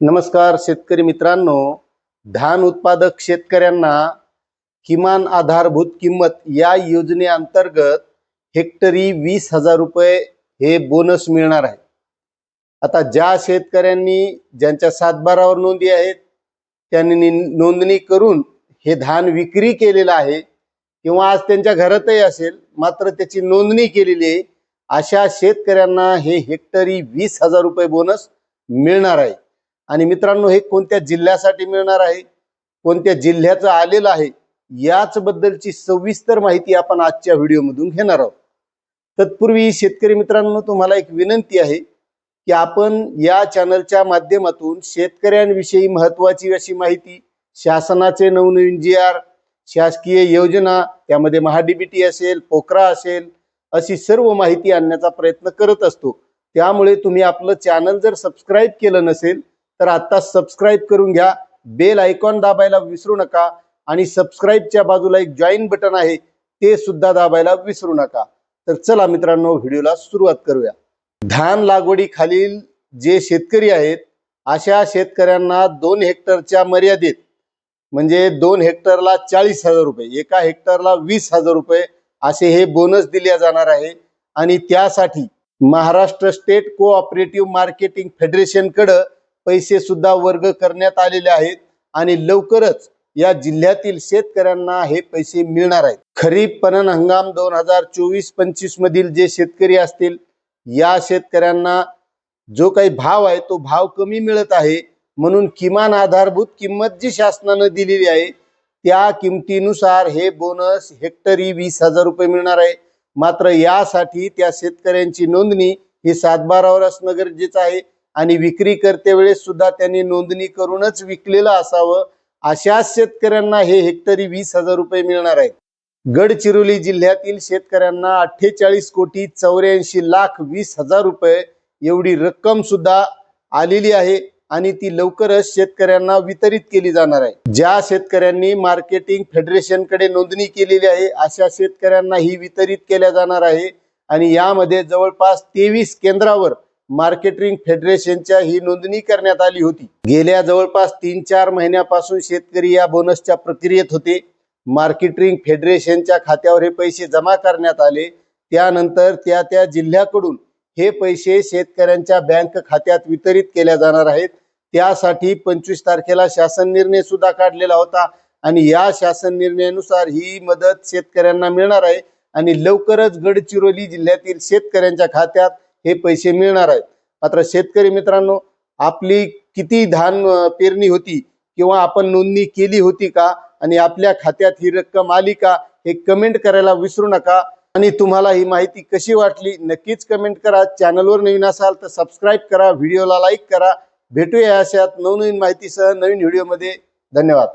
नमस्कार शेतकरी मित्रांनो. धान उत्पादक शेतकऱ्यांना किमान आधारभूत किंमत या योजनेअंतर्गत हेक्टरी वीस हजार रुपये हे बोनस मिळणार आहे. आता ज्या शेतकऱ्यांनी ज्यांच्या सातबारावर नोंदी आहेत त्यांनी नोंदणी करून हे धान विक्री केलेलं आहे किंवा आज त्यांच्या घरातही असेल मात्र त्याची नोंदणी केलेली आहे अशा शेतकऱ्यांना हे हेक्टरी वीस हजार रुपये बोनस मिळणार आहे. आणि मित्रांनो हे कोणत्या जिल्ह्यासाठी मिळणार आहे? कोणत्या जिल्ह्याचं आलेलं आहे? याच बद्दलची सविस्तर माहिती आपण आजच्या व्हिडिओमधून घेणार आहोत. तत्पूर्वी शेतकरी मित्रांनो तुम्हाला एक विनंती आहे की आपण या चॅनलच्या माध्यमातून शेतकऱ्यांविषयी महत्वाची अशी माहिती शासनाचे नवनवीन जी आर शासकीय योजना त्यामध्ये महाडीबीटी असेल पोकरा असेल अशी सर्व माहिती आणण्याचा प्रयत्न करत असतो. त्यामुळे तुम्ही आपलं चॅनल जर सबस्क्राईब केलं नसेल तर आता सबस्क्राईब करून घ्या. बेल आयकॉन दाबायला विसरू नका. आणि सबस्क्राईबच्या बाजूला एक जॉईन बटन आहे ते सुद्धा दाबायला विसरू नका. तर चला मित्रांनो व्हिडिओला सुरुवात करूया. धान लागवडी खालील जे शेतकरी आहेत अशा शेतकऱ्यांना दोन हेक्टरच्या मर्यादेत म्हणजे दोन हेक्टरला चाळीस हजार रुपये एका हेक्टरला वीस हजार रुपये असे हे बोनस दिले जाणार आहे. आणि त्यासाठी महाराष्ट्र स्टेट कोऑपरेटिव्ह मार्केटिंग फेडरेशनकडं पैसे सुद्धा वर्ग करण्यात आलेले आहेत आणि लवकरच या जिल्ह्यातील शेतकऱ्यांना हे पैसे मिळणार आहेत. खरीप पणन हंगाम दोन हजार चोवीस पंचवीस मधील जे शेतकरी असतील या शेतकऱ्यांना जो काही भाव आहे तो भाव कमी मिळत आहे. म्हणून किमान आधारभूत किंमत जी शासनानं दिलेली आहे त्या किमतीनुसार हे बोनस हेक्टरी वीस हजार रुपये मिळणार आहे. मात्र यासाठी त्या शेतकऱ्यांची नोंदणी ही सातबारावर असणं गरजेचं आहे. आणि विक्री करते वेळेस सुद्धा त्यांनी नोंदणी करूनच विकलेलं असावं अशा शेतकऱ्यांना हे हेक्टरी वीस हजार रुपये मिळणार आहेत. गडचिरोली जिल्ह्यातील शेतकऱ्यांना अठ्ठेचाळीस कोटी चौऱ्याऐंशी लाख वीस हजार रुपये एवढी रक्कम सुद्धा आलेली आहे आणि ती लवकरच शेतकऱ्यांना वितरित केली जाणार आहे. ज्या शेतकऱ्यांनी मार्केटिंग फेडरेशनकडे नोंदणी केलेली आहे अशा शेतकऱ्यांना ही वितरित केल्या जाणार आहे आणि यामध्ये जवळपास तेवीस केंद्रावर मार्केटिंग फेडरेशनच्या ही नोंदणी करण्यात आली होती. गेल्या जवळपास तीन चार महिन्यापासून शेतकरी या बोनसच्या प्रक्रियेत होते. मार्केटिंग फेडरेशनच्या खात्यावर हे पैसे जमा करण्यात आले. त्यानंतर त्या त्या जिल्ह्याकडून हे पैसे शेतकऱ्यांच्या बँक खात्यात वितरित केल्या जाणार आहेत. त्यासाठी पंचवीस तारखेला शासन निर्णय सुद्धा काढलेला होता आणि या शासन निर्णयानुसार ही मदत शेतकऱ्यांना मिळणार आहे आणि लवकरच गडचिरोली जिल्ह्यातील शेतकऱ्यांच्या खात्यात हे पैसे मिळणार आहेत. मात्र शेतकरी मित्रांनो आपली किती धान पेरणी होती किंवा आपण नोंदणी केली होती का आणि आपल्या खात्यात ही रक्कम आली का हे कमेंट करायला विसरू नका. आणि तुम्हाला ही माहिती कशी वाटली नक्कीच कमेंट करा. चॅनलवर नवीन असाल तर सबस्क्राईब करा. व्हिडिओला लाईक करा. भेटूया अशात नवनवीन माहितीसह नवीन व्हिडिओमध्ये. धन्यवाद.